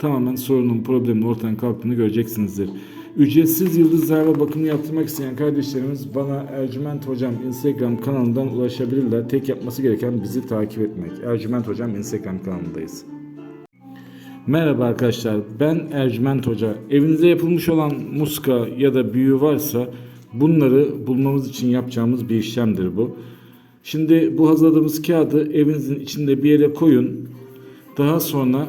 tamamen sorunun, problemin ortadan kalktığını göreceksinizdir. Ücretsiz yıldız zarfa bakımı yaptırmak isteyen kardeşlerimiz bana Ercüment Hocam Instagram kanalından ulaşabilirler. Tek yapması gereken bizi takip etmek. Ercüment Hocam Instagram kanalındayız. Merhaba arkadaşlar ben Ercüment Hoca. Evinize yapılmış olan muska ya da büyü varsa bunları bulmamız için yapacağımız bir işlemdir bu. Şimdi bu hazırladığımız kağıdı evinizin içinde bir yere koyun. Daha sonra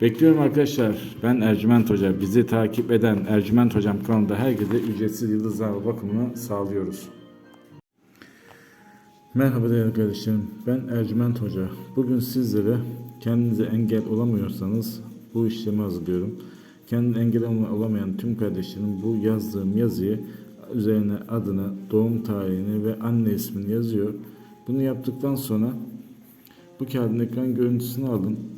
Bekliyorum arkadaşlar. Ben Ercüment Hoca. Bizi takip eden Ercüment Hocam kanalında herkese ücretsiz yıldızlama bakımını sağlıyoruz. Merhaba değerli kardeşlerim. Ben Ercüment Hoca. Bugün sizlere kendinize engel olamıyorsanız bu işlemi hazırlıyorum. Kendine engel olamayan tüm kardeşlerim bu yazdığım yazıyı üzerine adını, doğum tarihini ve anne ismini yazıyor. Bunu yaptıktan sonra bu kağıdın ekran görüntüsünü alın.